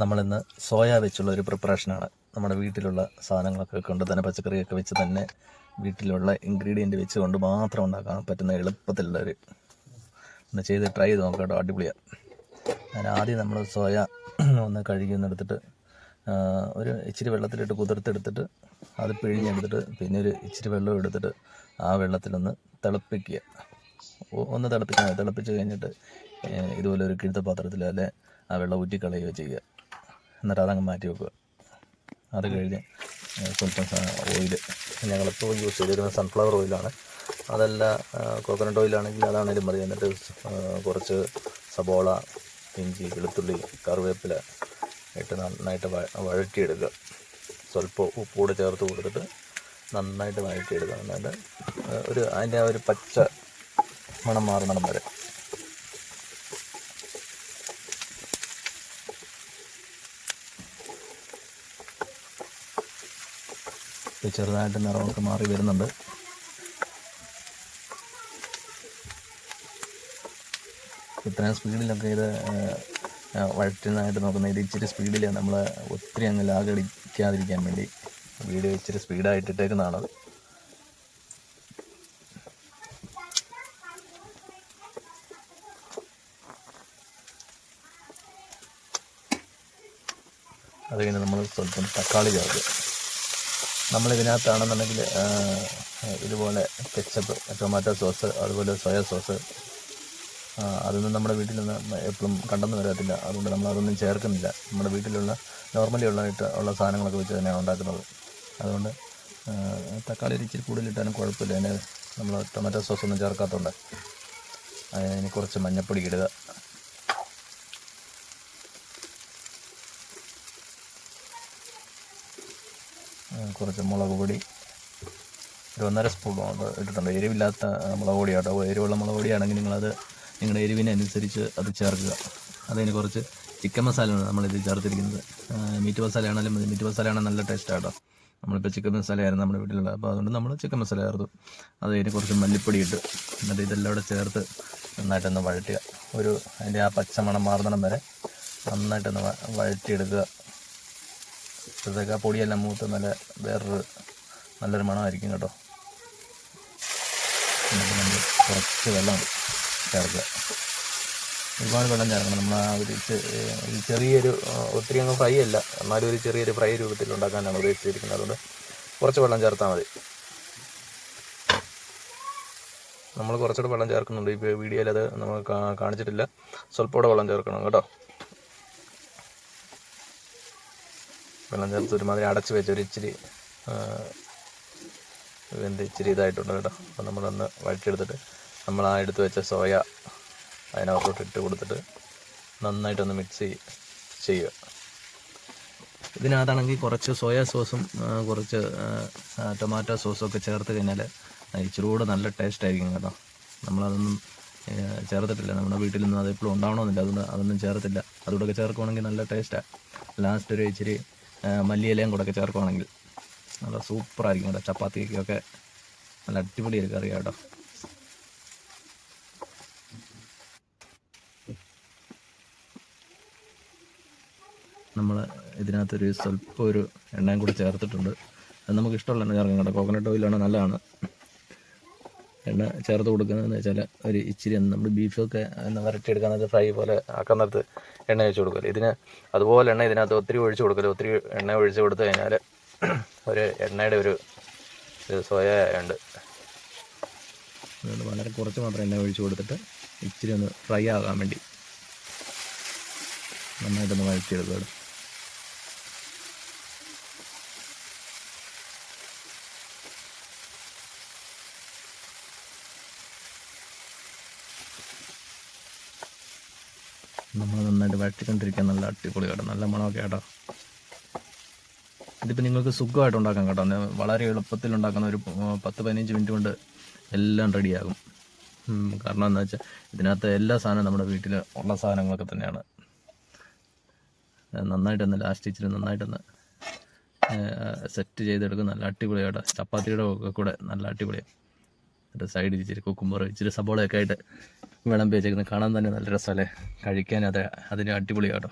നമ്മളിന്ന് സോയ വെച്ചുള്ള ഒരു പ്രിപ്പറേഷനാണ്. നമ്മുടെ വീട്ടിലുള്ള സാധനങ്ങളൊക്കെ കൊണ്ട് തന്നെ പച്ചക്കറിയൊക്കെ വെച്ച് തന്നെ വീട്ടിലുള്ള ഇൻഗ്രീഡിയന്റ് വെച്ച് കൊണ്ട് മാത്രം ഉണ്ടാക്കാൻ പറ്റുന്ന എളുപ്പത്തിലുള്ള ഒരു ഒന്ന് ചെയ്ത് ട്രൈ ചെയ്ത് നോക്കാം കേട്ടോ അടിപൊളിയാണ് ഞാൻ ആദ്യം നമ്മൾ സോയ ഒന്ന് കഴുകി എടുത്തിട്ട് ഒരു ഇച്ചിരി വെള്ളത്തിലിട്ട് കുതിർത്തെടുത്തിട്ട് അത് പിഴിഞ്ഞെടുത്തിട്ട് പിന്നെ ഒരു ഇച്ചിരി വെള്ളം എടുത്തിട്ട് ആ വെള്ളത്തിലൊന്ന് തിളപ്പിക്കുക. ഒന്ന് മതി. തിളപ്പിച്ച് കഴിഞ്ഞിട്ട് ഇതുപോലെ ഒരു കിഴുത്ത പാത്രത്തിൽ അല്ലെ ആ വെള്ളം ഊറ്റിക്കളയുകയോ ചെയ്യുക. എന്നിട്ട് അതങ്ങ് മാറ്റി വെക്കുക. അത് കഴിഞ്ഞ് സ്വല്പം ഓയിൽ ഞങ്ങളിപ്പോൾ യൂസ് ചെയ്തിരുന്നത് സൺഫ്ലവർ ഓയിലാണ് അതല്ല കോക്കനട്ട് ഓയിലാണെങ്കിൽ അതാണേലും മതി. എന്നിട്ട് കുറച്ച് സബോള ഇഞ്ചി വെളുത്തുള്ളി കറിവേപ്പില ഇട്ട് നന്നായിട്ട് വഴ വഴറ്റിയെടുക്കുക. സ്വല്പം ഉപ്പൂടെ ചേർത്ത് കൊടുത്തിട്ട് നന്നായിട്ട് വഴറ്റിയെടുക്കുക. എന്നിട്ട് ഒരു അതിന്റെ ആ ഒരു പച്ച മണം മാറുന്നിടം വരെ. ചെറുതായിട്ട് നിറമൊക്കെ മാറി വരുന്നുണ്ട്. ഇത്രയും സ്പീഡിലൊക്കെ ഇത് വഴറ്റുന്നതായിട്ട് നോക്കുന്നത് ഇത് ഇച്ചിരി സ്പീഡിൽ നമ്മൾ ഒത്തിരി അങ്ങ് ലാഗടിക്കാതിരിക്കാൻ വേണ്ടി വീഡിയോ ഇച്ചിരി സ്പീഡായിട്ടിട്ടേക്കുന്നതാണത് അത് കഴിഞ്ഞ് നമ്മൾ സ്വല്പം തക്കാളി ചേർക്കുക. നമ്മളിതിനകത്താണെന്നുണ്ടെങ്കിൽ ഇതുപോലെ കെച്ചപ്പ് ടൊമാറ്റോ സോസ് അതുപോലെ സോയ സോസ് അതൊന്നും നമ്മുടെ വീട്ടിൽ നിന്ന് എപ്പോഴും കണ്ടെന്ന് വരത്തില്ല അതുകൊണ്ട് നമ്മൾ അതൊന്നും ചേർക്കുന്നില്ല. നമ്മുടെ വീട്ടിലുള്ള നോർമലി ഉള്ളതായിട്ട് ഉള്ള സാധനങ്ങളൊക്കെ വെച്ച് തന്നെയാണ് ഉണ്ടാക്കുന്നത്. അതുകൊണ്ട് തക്കാളി ഇരിച്ചിൽ കൂടുതലിട്ടാലും കുഴപ്പമില്ല. അതിന് നമ്മൾ ടൊമാറ്റോ സോസ് ഒന്നും ചേർക്കാത്തതുകൊണ്ട് അതിന് കുറച്ച് മഞ്ഞപ്പൊടി ഇടുക. കുറച്ച് മുളക് പൊടി. ഒരു ഒന്നര സ്പൂൺ ഇട്ടിട്ടുണ്ട്. എരിവില്ലാത്ത മുളക് പൊടി ആട്ടോ എരിവുള്ള മുളക് പൊടിയാണെങ്കിൽ നിങ്ങളത് നിങ്ങളുടെ എരിവിനനുസരിച്ച് അത് ചേർക്കുക. അതിന് കുറച്ച് ചിക്കൻ മസാലയാണ് നമ്മളിത് ചേർത്തിരിക്കുന്നത്. മീറ്റ് മസാല ആണെങ്കിലും മതി. മീറ്റ് മസാല ആണെങ്കിൽ നല്ല ടേസ്റ്റ് കേട്ടോ നമ്മളിപ്പോൾ ചിക്കൻ മസാലയായിരുന്നു നമ്മുടെ വീട്ടിലുള്ളത്. അപ്പോൾ അതുകൊണ്ട് നമ്മൾ ചിക്കൻ മസാല ചേർത്തു. അതിന് കുറച്ച് മല്ലിപ്പൊടി ഇട്ട് എന്നിട്ട് ഇതെല്ലാം കൂടെ ചേർത്ത് നന്നായിട്ടൊന്ന് വഴറ്റുക. ഒരു അതിന്റെ ആ പച്ചമണം മാറുന്നിടം വരെ നന്നായിട്ടൊന്ന് വഴറ്റിയെടുക്കുക. അപ്പോഴത്തേക്ക് ആ പൊടിയെല്ലാം മൂത്ത് നല്ല വേറൊരു നല്ലൊരു മണമായിരിക്കും കേട്ടോ. കുറച്ച് വെള്ളം ചേർക്കുക. ഒരുപാട് വെള്ളം ചേർക്കണം. നമ്മൾ ആ ഒരു ചെറിയൊരു ഒത്തിരി അങ്ങ് ഫ്രൈ അല്ല. എന്നാലും ഒരു ചെറിയൊരു ഫ്രൈ രൂപത്തിൽ ഉണ്ടാക്കാനാണ് ഉദ്ദേശിച്ചിരിക്കുന്നത്. അതുകൊണ്ട് കുറച്ച് വെള്ളം ചേർത്താൽ മതി. നമ്മൾ കുറച്ചുകൂടെ വെള്ളം ചേർക്കുന്നുണ്ട്. ഇപ്പോൾ വീഡിയോയിൽ അത് നമ്മൾ കാണിച്ചിട്ടില്ല. സ്വല്പം കൂടെ വെള്ളം ചേർക്കണം കേട്ടോ. വെള്ളം ചേർത്ത് ഒരുമാതിരി അടച്ച് വെച്ച് ഒരു ഇച്ചിരി എന്ത് ഇച്ചിരി ഇതായിട്ടുണ്ട് കേട്ടോ. അപ്പോൾ നമ്മളൊന്ന് വഴറ്റിയെടുത്തിട്ട് നമ്മൾ ആ എടുത്ത് വെച്ച സോയ അതിനകത്തോട്ട് ഇട്ട് കൊടുത്തിട്ട് നന്നായിട്ടൊന്ന് മിക്സ് ചെയ്യുക. ഇതിനകത്താണെങ്കിൽ കുറച്ച് സോയ സോസും കുറച്ച് ടൊമാറ്റോ സോസും ഒക്കെ ചേർത്ത് കഴിഞ്ഞാൽ ഇച്ചിരി കൂടെ നല്ല ടേസ്റ്റ് ആയിരിക്കും കേട്ടോ. നമ്മളതൊന്നും ചേർത്തിട്ടില്ല. നമ്മുടെ വീട്ടിലൊന്നും അത് എപ്പോഴും ഉണ്ടാവണമെന്നില്ല. അതുകൊണ്ട് അതൊന്നും ചേർത്തില്ല. അതുകൂടെ ചേർക്കുവാണെങ്കിൽ നല്ല ടേസ്റ്റാണ് ലാസ്റ്റ് ഒരു ഇച്ചിരി മല്ലിയിലയും കൂടെ ഒക്കെ ചേർക്കുവാണെങ്കിൽ നല്ല സൂപ്പറായിരിക്കും കേട്ടോ ചപ്പാത്തിക്കൊക്കെ നല്ല അടിപൊളി ഒരു കറി കേട്ടോ. നമ്മൾ ഇതിനകത്തൊരു സ്വല്പം ഒരു എണ്ണയും കൂടി ചേർത്തിട്ടുണ്ട്. അത് നമുക്ക് ഇഷ്ടമുള്ള എണ്ണ ചേർക്കാം കേട്ടോ. കോക്കനട്ട് ഓയിലാണ് നല്ലതാണ്. എണ്ണ ചേർത്ത് കൊടുക്കുന്നതെന്ന് വെച്ചാൽ ഒരു ഇച്ചിരി നമ്മൾ ബീഫൊക്കെ വരട്ടിയെടുക്കാൻ നേരത്ത് ഫ്രൈ പോലെ ആക്കാൻ നേരത്ത് എണ്ണ ഒഴിച്ച് കൊടുക്കൽ. ഇതിന് അതുപോലെ എണ്ണ ഇതിനകത്ത് ഒത്തിരി ഒഴിച്ച് കൊടുക്കൽ. ഒത്തിരി എണ്ണ ഒഴിച്ച് കൊടുത്തു കഴിഞ്ഞാൽ ഒരു എണ്ണയുടെ ഒരു സോയ ഉണ്ട് അതുകൊണ്ട് വളരെ കുറച്ച് മാത്രം എണ്ണ ഒഴിച്ച് കൊടുത്തിട്ട് ഇച്ചിരി ഒന്ന് ഫ്രൈ ആകാൻ വേണ്ടി നന്നായിട്ടൊന്ന് വഴറ്റിയെടുക്കുക നമ്മൾ നന്നായിട്ട് വഴറ്റിക്കൊണ്ടിരിക്കുക നല്ല അടിപൊളി കേട്ടോ. നല്ല മണമൊക്കെ കേട്ടോ. ഇതിപ്പോൾ നിങ്ങൾക്ക് സുഖമായിട്ട് ഉണ്ടാക്കാം കേട്ടോ. വളരെ എളുപ്പത്തിൽ ഉണ്ടാക്കുന്ന ഒരു പത്ത് പതിനഞ്ച് മിനിറ്റ് കൊണ്ട് എല്ലാം റെഡിയാകും കാരണം എന്താ വെച്ചാൽ ഇതിനകത്ത് എല്ലാ സാധനവും നമ്മുടെ വീട്ടിൽ ഉള്ള സാധനങ്ങളൊക്കെ തന്നെയാണ്. നന്നായിട്ടൊന്ന് ലാസ്റ്റ് ഇച്ചിരി നന്നായിട്ടൊന്ന് സെറ്റ് ചെയ്തെടുക്കും. നല്ല അടിപൊളിയായിട്ട് ചപ്പാത്തിയുടെ ഒക്കെ കൂടെ നല്ല അടിപൊളിയാണ് എന്നിട്ട് സൈഡിൽ ഇച്ചിരി കുക്കുമ്പർ ഇച്ചിരി സബോളയൊക്കെ ആയിട്ട് വിളമ്പി വെച്ചേക്കുന്നത് കാണാൻ തന്നെ നല്ല രസമല്ലേ? കഴിക്കാൻ അത് അതിന് അടിപൊളിയാട്ടോ.